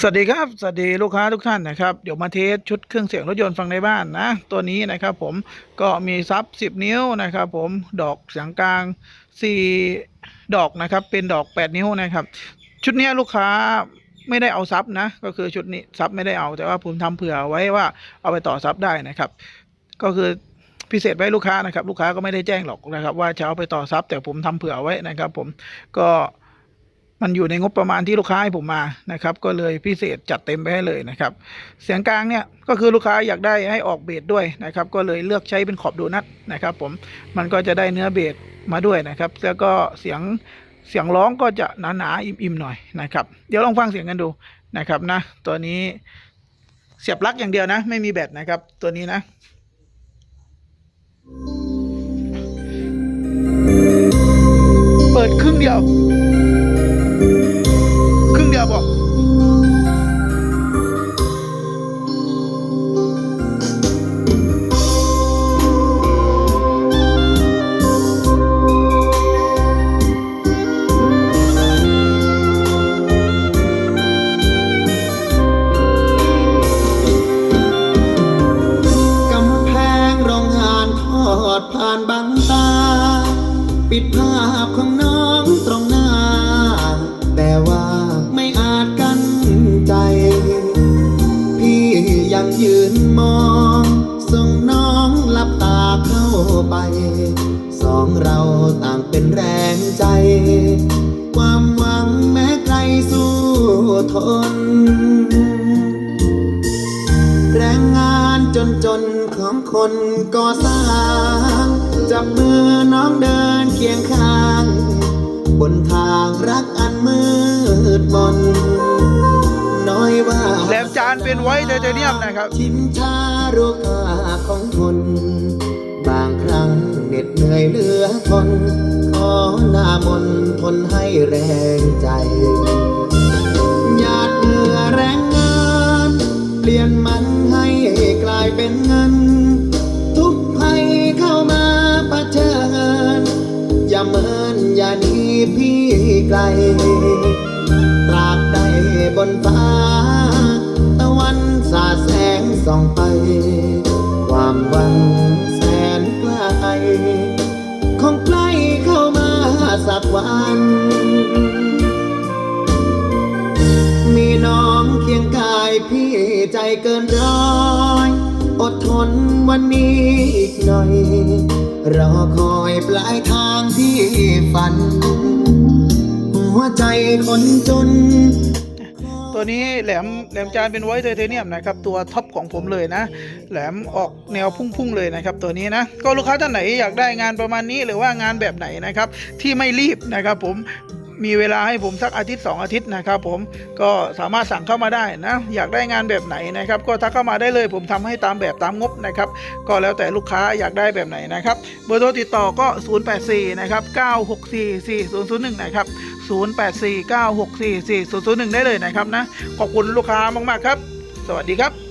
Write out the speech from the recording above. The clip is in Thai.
สวัสดีครับสวัสดีลูกค้าทุกท่านนะครับเดี๋ยวมาเทสชุดเครื่องเสียงรถยนต์ฟังในบ้านนะ ตัวนี้นะครับผมก็มีซับ 10 นิ้วนะครับผมดอกเสียงกลาง 4 ดอกนะครับ เป็นดอก 8 นิ้วนะครับ ชุดนี้ลูกค้าไม่ได้เอาซับนะ ก็คือชุดนี้ซับไม่ได้เอาแต่ว่าผมทำเผื่อไว้ว่าเอาไปต่อซับได้นะครับ ก็คือพิเศษไว้ลูกค้านะครับ ลูกค้าก็ไม่ได้แจ้งหรอกนะครับ ว่าจะเอาไปต่อซับแต่ผมทำเผื่อไว้นะครับ ผมก็ มันอยู่ในงบประมาณที่ลูกค้าให้ผมมานะครับ ก็เลยพิเศษจัดเต็มไปให้เลยนะครับ เสียงกลางเนี่ยก็คือลูกค้าอยากได้ให้ออกเบสด้วยนะครับ ก็เลยเลือกใช้เป็นขอบโดนัทนะครับ ผมมันก็จะได้เนื้อเบสมาด้วยนะครับ แล้วก็เสียงเสียงร้องก็จะหนาๆอิ่มๆหน่อยนะครับ เดี๋ยวลองฟังเสียงกันดูนะครับนะ ตัวนี้เสียบลักอย่างเดียวนะ ไม่มีแบตนะครับ ตัวนี้นะเปิดครึ่งเดียว ปิดภาพของน้องตรงหน้า แต่ว่าไม่อาจกันใจ พี่ยังยืนมอง ส่งน้องหลับตาเข้าไป สองเราต่างเป็นแรงใจ ความหวังแม้ใครสู้ทน แรงงานจนจนของคนก่อสร้างจับมือน้องเดิน เคียงข้าง บนทางรักอันมืดมน น้อยว่าแหลมจานเป็นไว้ไทเทเนียมนะครับชินชารู้ค่าของคนบางครั้งเหน็ดเหนื่อยเหลือทน ขอหน้ามนต์ทนให้แรงใจ อย่าหนีพี่ไกล ตราบใดบนฟ้า ตะวันสาดแสงส่องไป ความหวังแสนไกลคงใกล้เข้ามาสักวัน มีน้องเคียงกายพี่ใจเกินร้อย อดทนวันนี้อีกหน่อย รอคอยปลายทางที่ฝัน หัวใจคนจน ตัวนี้แหลมแหลมจานเป็นไว้ไทเทเนียมนะครับ ตัวท็อปของผมเลยนะ แหลมออกแนวพุ่งๆเลยนะครับ ตัวนี้นะ ก็ลูกค้าท่านไหนอยากได้งานประมาณนี้หรือว่างานแบบไหนนะครับ ที่ไม่รีบนะครับผม มีเวลาให้ผมสักอาทิตย์ 2 อาทิตย์นะครับผมก็สามารถสั่งเข้ามาได้นะ อยากได้งานแบบไหนนะครับ ก็ทักเข้ามาได้เลยผมทำให้ตามแบบตามงบนะครับ ก็แล้วแต่ลูกค้าอยากได้แบบไหนนะครับเบอร์โทรติดต่อก็ 084นะครับ964 4001นะครับ084 964 4001 ได้เลยนะครับนะขอบคุณลูกค้ามากๆครับ สวัสดีครับ